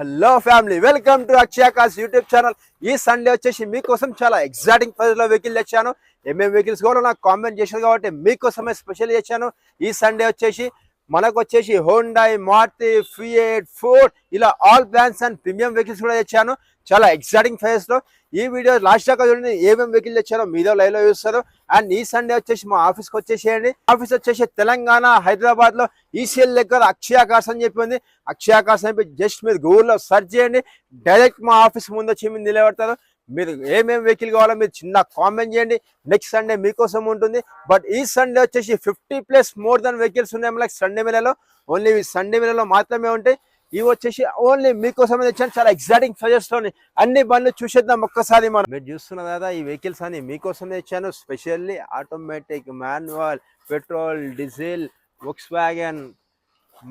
Hello family welcome to Akshaya cars YouTube channel ఈ Sunday వచ్చేసి మీకోసం చాలా ఎగ్జాటింగ్ ప్రైజ్లో వెహికల్ తెచ్చాను. ఏమేమి వెహికల్స్ కూడా నాకు కామెంట్ చేశారు కాబట్టి మీకోసమే స్పెషల్ చేశాను. ఈ సండే వచ్చేసి మనకు వచ్చేసి హోండాయ్ మారుతి ఫియేట్ ఫోర్డ్ ఇలా all brands and premium vehicles కూడా తెచ్చాను. చాలా ఎక్సైటింగ్ ఫేస్లో ఈ వీడియో లాస్ట్ దాకా చూడండి ఏమేమి వెహికల్ తెచ్చారో మీలో లైవ్లో చూస్తారు. అండ్ ఈ సండే వచ్చేసి మా ఆఫీస్కి వచ్చేసేయండి. ఆఫీస్ వచ్చేసి తెలంగాణ హైదరాబాద్లో ఈసీఎల్ దగ్గర అక్షయ కార్స్ అని చెప్పి ఉంది. అక్షయ కార్స్ అని చెప్పి జస్ట్ మీరు గూగుల్లో సెర్చ్ చేయండి. డైరెక్ట్ మా ఆఫీస్ ముందు వచ్చి మీరు నిలబడతారు. మీరు ఏమేమి వెహికల్ కావాలో మీరు చిన్న కామెంట్ చేయండి. నెక్స్ట్ సండే మీకోసం ఉంటుంది. బట్ ఈ సండే వచ్చేసి fifty plus more than vehicles ఉన్నాయి మనకి సండే మేళలో ఓన్లీ సండే మేళలో మాత్రమే ఉంటాయి. ఇవి వచ్చేసి ఓన్లీ మీకోసమే తెచ్చాను. చాలా ఎగ్జాటింగ్ సజెస్ట్ అన్ని బండ్లు చూసేద్దాం ఒక్కసారి మనం. మీరు చూస్తున్న కదా ఈ వెహికల్స్ అని మీకోసం తెచ్చాను. Specially automatic manual petrol diesel Volkswagen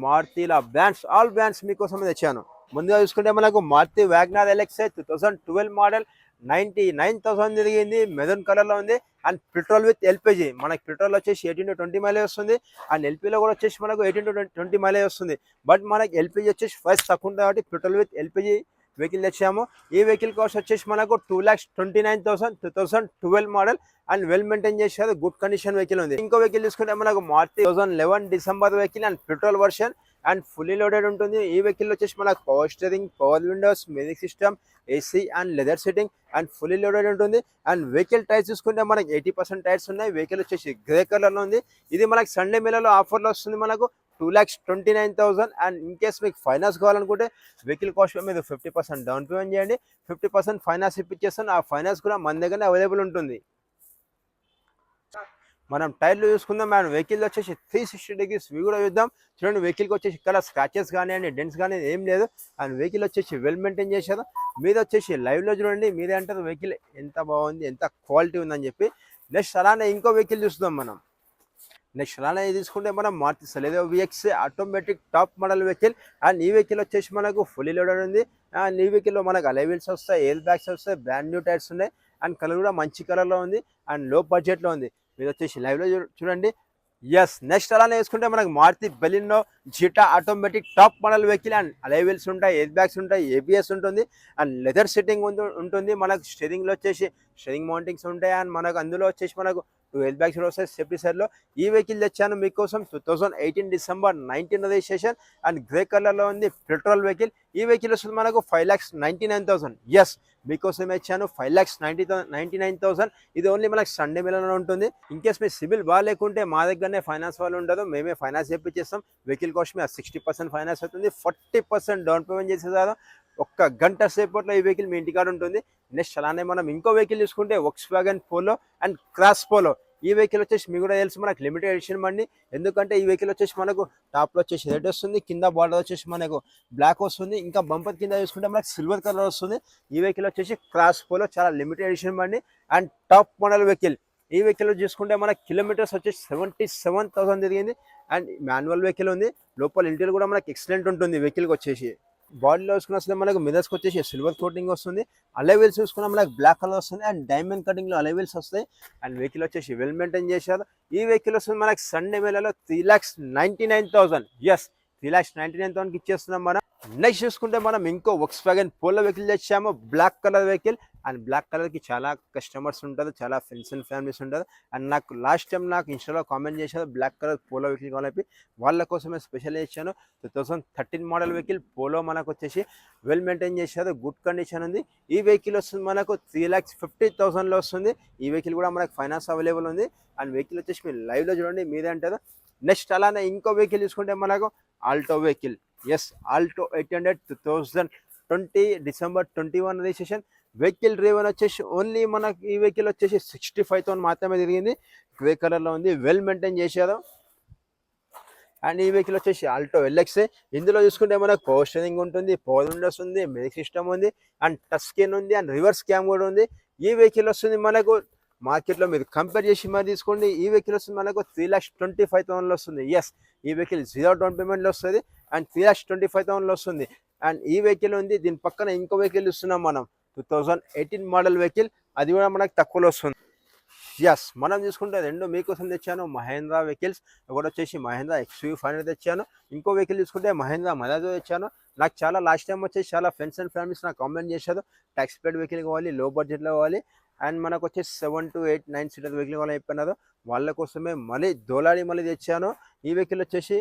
మారుతిల brands all brands మీకోసమే తెచ్చాను. ముందుగా చూసుకుంటే మనకు Maruti Wagon R LXI two thousand twelve model ninety nine thousand తిరిగింది మెరూన్ కలర్లో ఉంది అండ్ పెట్రోల్ విత్ ఎల్పిజి. మనకి పెట్రోల్ వచ్చేసి ఎయిటీన్ టు ట్వంటీ మైలేజ్ వస్తుంది అండ్ ఎల్పీలో కూడా వచ్చేసి మనకు ఎయిటీన్ టు ట్వంటీ మైలేజ్ వస్తుంది. బట్ మనకి ఎల్పిజి వచ్చేసి ఫస్ట్ తక్కువ ఉంటుంది కాబట్టి పెట్రోల్ విత్ ఎల్పిజి వెహికల్ తెచ్చాము. ఈ వెహికల్ కాస్ట్ వచ్చేసి మనకు two lakhs twenty nine thousand two thousand twelve model and well maintain చేసేది గుడ్ కండిషన్ వెహికల్ ఉంది. ఇంకో వెహికల్ తీసుకుంటే మనకు మార్చి thousand eleven December vehicle and petrol version and fully loaded ఉంటుంది. ఈ వెహికల్ వచ్చేసి మనకు power steering power windows music system AC and leather sitting and fully loaded ఉంటుంది. అండ్ వెహికల్ టైర్స్ చూసుకుంటే మనకి ఎయిటీ పర్సెంట్ టైర్స్ ఉన్నాయి. వెహికల్ వచ్చేసి grey కలర్లో ఉంది. ఇది మనకి సండే మేళలో ఆఫర్లో వస్తుంది మనకు two lakhs twenty nine thousand. And in case మీకు ఫైనాన్స్ కావాలనుకుంటే వెహికల్ కాస్ట్ మీద ఫిఫ్టీ పర్సెంట్ డౌన్ పేమెంట్ చేయండి. ఫిఫ్టీ పర్సెంట్ ఫైనాన్స్ ఇప్పించేస్తాను. ఆ ఫైనాన్స్ కూడా మన దగ్గరనే అవైలబుల్ ఉంటుంది. మనం టైర్లు చూసుకుందాం మనం వెహికల్ వచ్చేసి త్రీ సిక్స్టీ డిగ్రీస్ వ్యూ కూడా చూద్దాం. చూడండి వెహికల్కి వచ్చేసి ఇక్కడ స్క్రాచెస్ కానివ్వండి డెంట్స్ కానీ ఏం లేదు. అండ్ వెహికల్ వచ్చేసి వెల్ మెయింటైన్ చేశారు. మీద వచ్చేసి లైవ్లో చూడండి మీరే అంటారు వెహికల్ ఎంత బాగుంది ఎంత క్వాలిటీ ఉందని చెప్పి. నెక్స్ట్ అలానే ఇంకో వెహికల్ చూస్తున్నాం మనం. నెక్స్ట్ అలానే తీసుకుంటే మనం Maruti Celerio VX automatic top model vehicle and ఈ వెహికల్ వచ్చేసి మనకు ఫుల్లీ లోడెడ్ ఉంది. అండ్ ఈ వెహికల్లో మనకు అలైవిల్స్ వస్తాయి ఎయిర్ బ్యాగ్స్ వస్తాయి బ్రాండ్ న్యూ టైర్స్ ఉన్నాయి. అండ్ కలర్ కూడా మంచి కలర్లో ఉంది. అండ్లో బడ్జెట్లో ఉంది. మీరు వచ్చేసి లైవ్లో చూడండి. ఎస్ నెక్స్ట్ అలానే వేసుకుంటే మనకు Maruti Baleno Zeta automatic top model vehicle and alloy wheels ఉంటాయి ఎయిర్ బ్యాగ్స్ ఉంటాయి ఏబిఎస్ ఉంటుంది అండ్ లెదర్ సెట్టింగ్ ఉంటుంది. మనకు స్టెరింగ్లో వచ్చేసి స్టెరింగ్ మౌంటింగ్స్ ఉంటాయి అండ్ మనకు అందులో వచ్చేసి మనకు టూ ఎయిర్ బ్యాగ్స్ వస్తాయి సేఫ్టీ సైడ్లో ఈ వెహికల్ తెచ్చాను మీకోసం two thousand eighteen December nineteen registration and grey కలర్లో ఉంది పెట్రోల్ వెహికల్ ఈ వెహికల్ వస్తుంది మనకు five lakhs ninety nine thousand yes మీకోసం ఇచ్చాను five lakhs ninety ninety nine thousand ఇది ఓన్లీ మనకు సండే మేళలో ఉంటుంది. ఇన్కేస్ మీ సిబిల్ బాగాలేకుంటే మా దగ్గరనే ఫైనాన్స్ వాళ్ళు ఉండదు మేమే ఫైనాన్స్ చేపించేస్తాం వెహికల్ కాస్ట్ మీద సిక్స్టీ పర్సెంట్ ఫైనాన్స్ అవుతుంది. ఫార్టీ పర్సెంట్ డౌన్ పేమెంట్ చేసేదాం ఒక్క గంట సేపట్లో ఈ వెహికల్ మీ ఇంటికాడ ఉంటుంది. నెక్స్ట్ అలానే మనం ఇంకో వెహికల్ చూసుకుంటే Volkswagen Polo and cross Polo ఈ వెహికల్ వచ్చేసి మీకు కూడా తెలుసు మనకు లిమిటెడ్ ఎడిషన్ బండి. ఎందుకంటే ఈ వెహికల్ వచ్చేసి మనకు టాప్లో వచ్చేసి రెడ్ వస్తుంది కింద బార్డర్ వచ్చేసి మనకు బ్లాక్ వస్తుంది. ఇంకా బంపర్ కింద చూసుకుంటే మనకు సిల్వర్ కలర్ వస్తుంది. ఈ వెహికల్ వచ్చేసి క్రాస్ పోలో చాలా లిమిటెడ్ ఎడిషన్ బండి. అండ్ టాప్ మోడల్ వెహికల్ ఈ వెహికల్ చూసుకుంటే మనకు కిలోమీటర్స్ వచ్చేసి సెవెంటీ సెవెన్ థౌసండ్ తిరిగింది. అండ్ మాన్యువల్ వెహికల్ ఉంది. లోపల ఇంటీరియర్ కూడా మనకి ఎక్సలెంట్ ఉంటుంది వెహికల్కి వచ్చేసి. బాడీలో చూసుకున్న వస్తే మనకు మిదర్స్కి వచ్చేసి సిల్వర్ కోటింగ్ వస్తుంది. అలైవెల్స్ చూసుకున్నా మనకు బ్లాక్ కలర్ వస్తుంది అండ్ డైమండ్ కటింగ్లో అలైవెల్స్ వస్తాయి. అండ్ వెహికల్ వచ్చేసి వెల్ మెయింటైన్ చేశారు. ఈ వెహికల్ వస్తుంది మనకి సండే వేలలో three lakhs ninety nine thousand. Yes three lakhs ninety nine థౌసండ్కి ఇచ్చేస్తున్నాం మనం. నెక్స్ట్ చూసుకుంటే మనం ఇంకో వక్స్ వ్యాగన్ పోలో వెహికల్ తెచ్చాము black colour vehicle and black కలర్కి చాలా కస్టమర్స్ ఉంటారు. చాలా ఫ్రెండ్స్ అండ్ ఫ్యామిలీస్ ఉంటారు. అండ్ నాకు లాస్ట్ టైం నాకు ఇన్స్టాలో కామెంట్ చేశారు బ్లాక్ కలర్ పోలో వెహికల్ కావాలని. వాళ్ళ కోసమే స్పెషల్ చేశాను two thousand thirteen model vehicle Polo మనకు వచ్చేసి వెల్ మెయింటైన్ చేశారు. గుడ్ కండిషన్ ఉంది. ఈ వెహికల్ వస్తుంది మనకు త్రీ ల్యాక్స్ ఫిఫ్టీ థౌసండ్లో వస్తుంది. ఈ వెహికల్ కూడా మనకు ఫైనాన్స్ అవైలబుల్ ఉంది. అండ్ వెహికల్ వచ్చేసి మీరు లైవ్లో చూడండి మీదే అంటారు. నెక్స్ట్ అలానే ఇంకో వెహికల్ తీసుకుంటే మనకు Alto vehicle yes Alto eight hundred two thousand twenty December twenty one registration vehicle driver వచ్చేసి ఓన్లీ మనకి ఈ వెహికల్ వచ్చేసి సిక్స్టీ ఫైవ్ థౌసండ్ మాత్రమే తిరిగింది. గ్రే కలర్లో ఉంది. వెల్ మెయింటైన్ చేశారు అండ్ ఈ వెహికల్ వచ్చేసి ఆల్టో ఎల్ఎక్సే ఇందులో చూసుకుంటే మనకు కోస్టరింగ్ ఉంటుంది పవర్ విండోస్ ఉంది మ్యూజిక్ సిస్టమ్ ఉంది అండ్ టచ్ స్క్రీన్ ఉంది అండ్ రివర్స్ క్యామ్ కూడా ఉంది. ఈ వెహికల్ వస్తుంది మనకు మార్కెట్లో మీరు కంపేర్ చేసి మరి తీసుకోండి. ఈ వెహికల్ వస్తుంది మనకు త్రీ ల్యాక్స్ ట్వంటీ ఫైవ్ థౌసండ్లో వస్తుంది. ఎస్ ఈ వెహికల్ జీరో డౌన్ పేమెంట్లో వస్తుంది. And three lakhs twenty five థౌసండ్లో వస్తుంది. అండ్ ఈ వెహికల్ ఉంది. దీని పక్కన ఇంకో వెహికల్ ఇస్తున్నాం మనం. Two thousand eighteen model vehicle. అది కూడా మనకు తక్కువలో వస్తుంది. ఎస్ మనం చూసుకుంటే రెండు మీకోసం తెచ్చాను. మహేంద్ర వెహికల్స్. ఒకటి వచ్చేసి మహేంద్ర ఎక్స్యూ ఫైవ్ హండ్రెడ్ తెచ్చాను. ఇంకో వెహికల్ చూసుకుంటే మహేంద్ర మదాజో తెచ్చాను. నాకు చాలా లాస్ట్ టైం వచ్చేసి చాలా ఫ్రెండ్స్ అండ్ ఫ్యామిలీస్ నాకు కామెంట్ చేశారు. ట్యాక్స్ పేడ్ వెహికల్ కావాలి లో బడ్జెట్లో కావాలి. అండ్ మనకు వచ్చేసి seven to eight nine seater vehicle కావాలని చెప్పినారు. వాళ్ళ కోసమే మళ్ళీ దోలాడి మళ్ళీ తెచ్చాను. ఈ వెహికల్ వచ్చేసి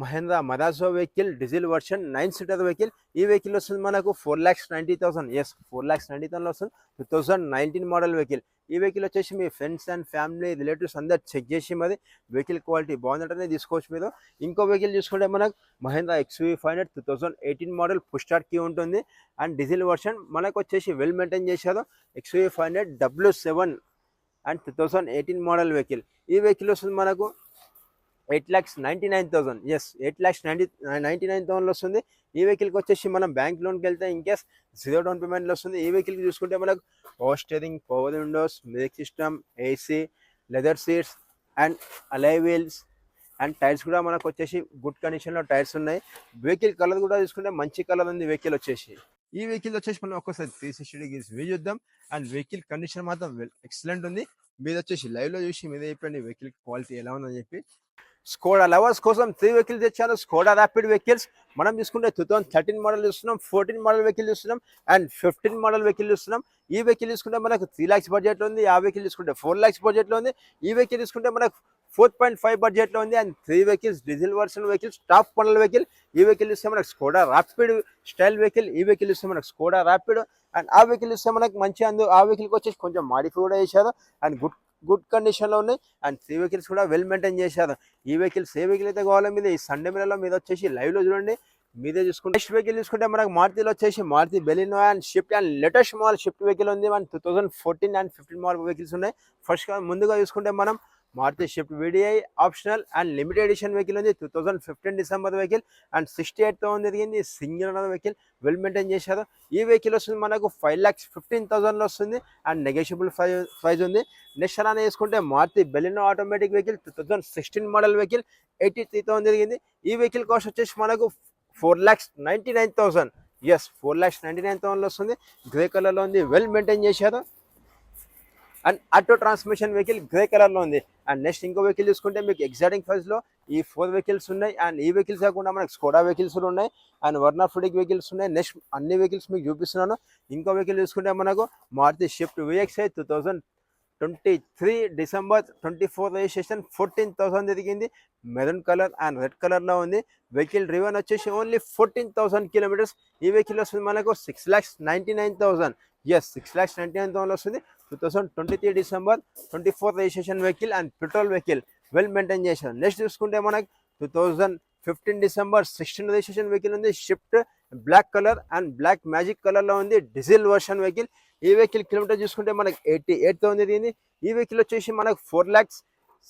Mahindra Marazzo vehicle diesel version nine seater vehicle. ఈ వెహికల్ వస్తుంది మనకు four lakhs ninety thousand. Yes four lakhs ninety thousand వస్తుంది. Two thousand nineteen model vehicle. ఈ వెహికల్ వచ్చేసి మీ ఫ్రెండ్స్ అండ్ ఫ్యామిలీ రిలేటివ్స్ అందరు చెక్ చేసి మరి వెహికల్ క్వాలిటీ బాగుందంటేనే తీసుకోవచ్చు మీరు. ఇంకో వెహికల్ చూసుకుంటే మనకు Mahindra XUV five hundred two thousand eighteen model push key ఉంటుంది. అండ్ డీజిల్ వర్షన్ మనకు వచ్చేసి వెల్ మెయింటైన్ చేశారు. XUV five hundred W seven and two thousand eighteen model vehicle. ఈ వెహికల్ వస్తుంది మనకు eight lakhs ninety nine thousand. Yes eight lakhs ninety ninety nine థౌసండ్లో వస్తుంది. ఈ వెహికల్కి వచ్చేసి మనం బ్యాంక్ లోన్కి వెళ్తే ఇన్కేస్ జీరో డౌన్ పేమెంట్లో వస్తుంది. ఈ వెహికల్కి చూసుకుంటే మనకు power steering power windows music system AC leather seats and alloy wheels and tyres కూడా మనకు వచ్చేసి గుడ్ కండిషన్లో టైర్స్ ఉన్నాయి. వెహికల్ కలర్ కూడా చూసుకుంటే మంచి కలర్ ఉంది వెహికల్ వచ్చేసి. ఈ వెహికల్ వచ్చేసి మనం ఒక్కసారి త్రీ సిక్స్టీ డిగ్రీస్ వ్యూ చూద్దాం. అండ్ వెహికల్ కండిషన్ మాత్రం ఎక్సలెంట్ ఉంది. మీద వచ్చేసి లైవ్లో చూసి మీద చెప్పండి వెహికల్ క్వాలిటీ ఎలా ఉందని చెప్పి స్కోడా లవర్స్ కోసం త్రీ వెహికల్స్ తెచ్చాను స్కోడా ర్యాపిడ్ వెహికల్స్ మనం తీసుకుంటే టూ థౌసండ్ థర్టీన్ మోడల్ చూస్తున్నాం ఫోర్టీన్ మోడల్ వెహికల్ చూస్తున్నాం అండ్ ఫిఫ్టీన్ మోడల్ వెహికల్ చూస్తున్నాం ఈ వెహికల్ తీసుకుంటే మనకు త్రీ ల్యాక్స్ బడ్జెట్లో ఉంది. ఆ వెహికల్ తీసుకుంటే ఫోర్ ల్యాక్స్ బడ్జెట్లో ఉంది. ఈ వెహికల్ తీసుకుంటే మనకు ఫోర్ పాయింట్ ఫైవ్ బడ్జెట్లో ఉంది. And three vehicles diesel version vehicles top model vehicle ఈ వెహికల్ ఇస్తే మనకు స్కోడా ర్యాపిడ్ స్టైల్ వెహికల్ ఈ వెహికల్ ఇస్తే మనకు స్కోడా ర్యాపిడ్ అండ్ ఆ వెహికల్ ఇస్తే మనకు మంచి అందు ఆ వెహికల్కి వచ్చేసి కొంచెం మాడిఫై కూడా చేశారు. అండ్ గుడ్ గుడ్ కండిషన్లో ఉన్నాయి. అండ్ త్రీ వెహికల్స్ కూడా వెల్ మెయింటైన్ చేశారు. ఈ వెహికల్స్ ఏ వెహికల్ అయితే కావాలో మీద ఈ సండే మీలలో మీద వచ్చేసి లైవ్లో చూడండి. మీదే చూసుకుంటే నెక్స్ట్ వెహికల్ చూసుకుంటే మనకు మారుతిలో వచ్చేసి Maruti Baleno and Swift and latest model Swift vehicle ఉంది. మన two thousand fourteen and fifteen model vehicles ఉన్నాయి. ఫస్ట్ ముందుగా చూసుకుంటే మనం Maruti Swift VDI optional and limited edition vehicle ఉంది. Two thousand fifteen December vehicle and sixty eight thousand జరిగింది single ఉన్న vehicle well maintain చేశారు. ఈ వెహికల్ వస్తుంది మనకు ఫైవ్ ల్యాక్స్ ఫిఫ్టీన్ థౌసండ్లో వస్తుంది అండ్ నెగోషియబుల్ ప్రైజ్ ఉంది. నెక్స్ట్ అలా వేసుకుంటే Maruti Baleno automatic vehicle two thousand sixteen model vehicle eighty three thousand జరిగింది ఈ వెహికల్ కాస్ట్ వచ్చేసి మనకు four lakhs ninety nine thousand yes four lakhs ninety nine థౌసండ్లో వస్తుంది గ్రే కలర్లో ఉంది. వెల్ మెయింటైన్ చేశారు. And auto transmission vehicle grey కలర్లో ఉంది. అండ్ నెక్స్ట్ ఇంకో వెహికల్ చూసుకుంటే మీకు ఎగ్జాటింగ్ ప్రైస్లో ఈ ఫోర్ వెహికల్స్ ఉన్నాయి. అండ్ ఈ వెహికల్స్ కాకుండా మనకు స్కోడా వెహికల్స్ ఉన్నాయి. అండ్ వర్నా ఫుడిక్ వెహికల్స్ ఉన్నాయి. నెక్స్ట్ అన్ని వెహికల్స్ మీకు చూపిస్తున్నాను. ఇంకో వెహికల్ చూసుకుంటే మనకు Maruti Swift VXI two thousand twenty three December twenty four registration fourteen thousand తిరిగింది మెరూన్ కలర్ అండ్ రెడ్ కలర్లో ఉంది. వెహికల్ రివన్ వచ్చేసి ఓన్లీ ఫోర్టీన్ థౌసండ్ కిలోమీటర్స్ ఈ వెహికల్ వస్తుంది మనకు six lakhs ninety nine thousand yes six lakhs ninety nine thousand వస్తుంది. Two thousand twenty three December twenty four registration vehicle and petrol vehicle well maintain చేశారు. Next చూసుకుంటే మనకు two thousand fifteen December sixteen registration vehicle ఉంది. Swift black colour and black magic కలర్లో ఉంది. Diesel version vehicle ఈ vehicle kilometre చూసుకుంటే మనకి eighty eight thousand తిరిగింది ఈ వెహికల్ వచ్చేసి మనకు four lakhs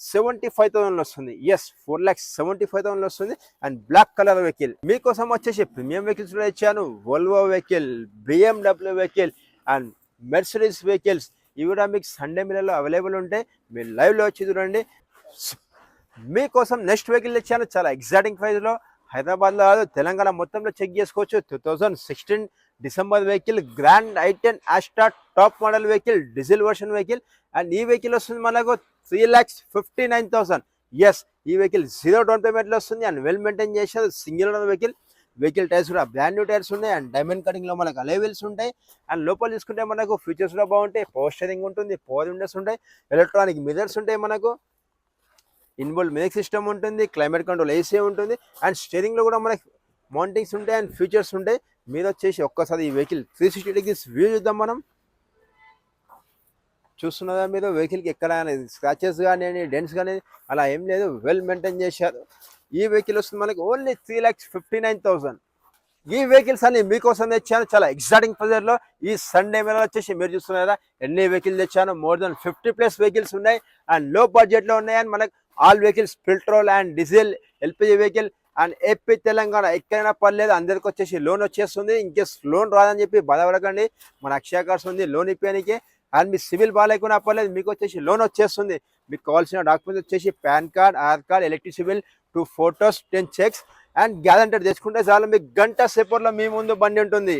seventy five thousand వస్తుంది. Yes four lakhs seventy five thousand వస్తుంది. అండ్ బ్లాక్ కలర్ వెహికల్ మీకోసం వచ్చేసి ప్రీమియం వెహికల్స్ కూడా ఇచ్చాను. Volvo vehicle BMW vehicle and Mercedes vehicles ఇవి కూడా మీకు సండే మిల్లలో అవైలబుల్ ఉంటాయి. మీరు లైవ్లో వచ్చి చూడండి. మీకోసం నెక్స్ట్ వెహికల్ తెచ్చాను. చాలా ఎగ్జాటింగ్ ప్రైస్లో హైదరాబాద్లో కాదు తెలంగాణ మొత్తంలో చెక్ చేసుకోవచ్చు. Two thousand sixteen December vehicle grand i ten Asta top model vehicle diesel version vehicle and ఈ వెహికల్ వస్తుంది మనకు three lakhs fifty nine thousand yes ఈ వెహికల్ జీరో డౌన్ పేమెంట్లో వస్తుంది. అండ్ వెల్ మెయింటైన్ చేసేది single owner vehicle vehicle tyres కూడా brand new tyres ఉన్నాయి and diamond కటింగ్లో మనకు అలైవెల్స్ ఉంటాయి. అండ్ లోపల తీసుకుంటే మనకు ఫీచర్స్ కూడా బాగుంటాయి. పవర్ స్టేరింగ్ ఉంటుంది పవర్ విండోస్ ఉంటాయి ఎలక్ట్రానిక్ మిరర్స్ ఉంటాయి మనకు. ఇన్బుల్ మ్యూజిక్ సిస్టమ్ ఉంటుంది క్లైమేట్ కంట్రోల్ ఏసీ ఉంటుంది. అండ్ స్టేరింగ్లో కూడా మనకి మౌంటింగ్స్ ఉంటాయి అండ్ ఫీచర్స్ ఉంటాయి. మీరు వచ్చేసి ఒక్కసారి ఈ vehicle three sixty degrees view చూద్దాం మనం. చూస్తున్నదా మీరు? వెహికల్కి ఎక్కడ స్క్రాచెస్ కానీ డెన్స్ కానీ అలా ఏం లేదు. వెల్ మెయింటైన్ చేశారు. ఈ వెహికల్ వస్తుంది మనకి only three lakhs fifty nine thousand ఈ వెహికల్స్ అన్ని మీకోసం తెచ్చాను. చాలా ఎగ్జాటింగ్లో. ఈ సండే మీద వచ్చేసి మీరు చూస్తున్నారా ఎన్ని వెహికల్ తెచ్చాను? More than fifty plus vehicles ఉన్నాయి. అండ్లో బడ్జెట్లో ఉన్నాయి అండ్ మనకు all vehicles petrol and diesel LPG vehicle and AP Telangana ఎక్కడైనా పర్లేదు అందరికి వచ్చేసి లోన్ వచ్చేస్తుంది. ఇంకేస్ లోన్ రాదని చెప్పి బాధపడకండి. మన అక్షయ కార్స్ ఉంది లోన్ ఇప్పడానికి అండ్ మీ సివిల్ బాగాలేకున్నా పర్లేదు మీకు వచ్చేసి లోన్ వచ్చేస్తుంది. మీకు కావాల్సిన డాక్యుమెంట్స్ వచ్చేసి PAN card Aadhaar card electric civil two photos ten cheques and guarantee తెచ్చుకుంటే చాలు మీకు గంట సేపట్లో మీ ముందు బండి ఉంటుంది.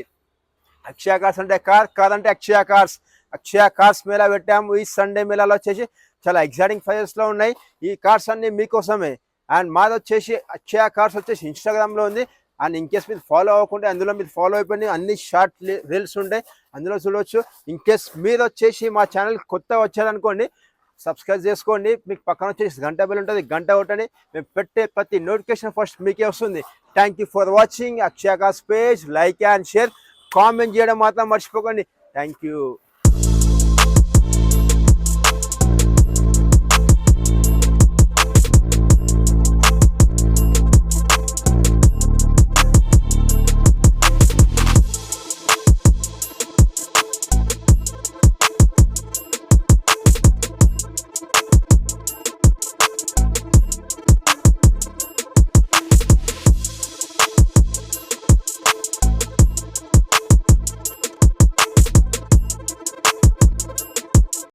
అక్షయ కార్స్ అంటే కార్ కాదంటే అక్షయ కార్స్. అక్షయ కార్స్ మేళా పెట్టాము ఈ సండే మేళాలో వచ్చేసి చాలా ఎగ్జైటింగ్ ఫైజెస్లో ఉన్నాయి. ఈ కార్స్ అన్నీ మీకోసమే. అండ్ మాది వచ్చేసి అక్షయ కార్స్ వచ్చేసి ఇన్స్టాగ్రామ్లో ఉంది. అండ్ ఇన్కేస్ మీరు ఫాలో అవ్వకుండా అందులో మీరు ఫాలో అయిపోయిన అన్ని షార్ట్ రీల్స్ ఉంటాయి. అందులో చూడవచ్చు ఇన్ కేస్ మీరు వచ్చేసి మా ఛానల్ కొత్తగా వచ్చారనుకోండి సబ్స్క్రైబ్ చేసుకోండి. మీకు పక్కన వచ్చేసి గంట బిల్ ఉంటుంది. గంట ఒకటని మేము పెట్టే ప్రతి నోటిఫికేషన్ ఫస్ట్ మీకే వస్తుంది. Thank you for watching Akshaya page like and share comment చేయడం మాత్రం మర్చిపోకండి. Thank you